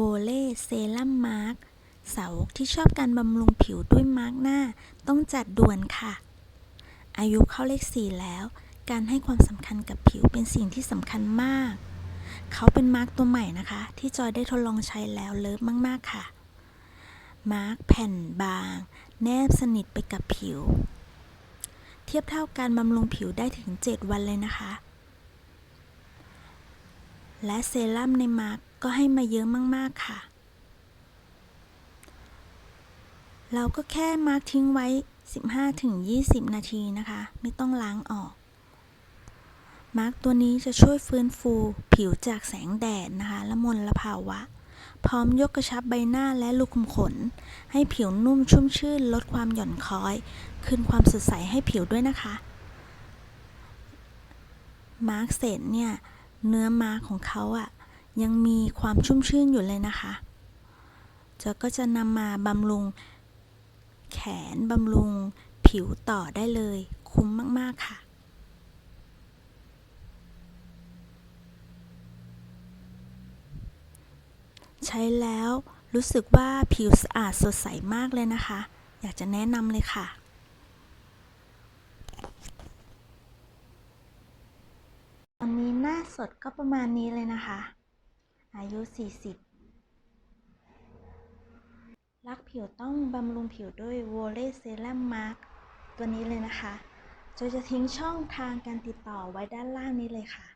โวเล่เซรั่มมาร์กสาวกที่ชอบการบำรุงผิวด้วยมาร์กหน้าต้องจัดด่วนค่ะ อายุเข้าเลขสี่แล้ว การให้ความสำคัญกับผิวเป็นสิ่งที่สำคัญมาก เขาเป็นมาร์กตัวใหม่นะคะ ที่จอยได้ทดลองใช้แล้วเลิฟมากๆค่ะ มาร์กแผ่นบาง แนบสนิทไปกับผิว เทียบเท่าการบำรุงผิวได้ถึง 7 วันเลยนะคะ และเซรั่มในมาร์ก ก็ให้มาเยอะมากๆค่ะ เราก็แค่มาร์กทิ้งไว้ 15-20 นาทีนะคะ ไม่ต้องล้างออก มาร์กตัวนี้จะช่วยฟื้นฟูผิวจากแสงแดดนะคะและมลภาวะ พร้อมยกกระชับใบหน้าและรูขุมขน ให้ผิวนุ่มชุ่มชื่น ลดความหย่อนคล้อย คืนความสดใสให้ผิวด้วยนะคะมาร์กเสร็จเนี่ย เนื้อมาร์กของเขาอะ ยังมีความชุ่มชื่นอยู่เลยนะคะจะก็จะนำมาบำรุงแขนบำรุงผิวต่อได้เลย คุ้มมาก ๆ ค่ะ ใช้แล้วรู้สึกว่าผิวสะอาดสดใสมากเลยนะคะ อยากจะแนะนำเลยค่ะตอนนี้หน้าสดก็ประมาณนี้เลยนะคะ อายุ 40 รักผิวต้องบำรุงผิวด้วยโวเลเซรั่มมาร์กตัวนี้เลยนะคะโจยจะทิ้งช่องทางการติดต่อไว้ด้านล่างนี้เลยค่ะ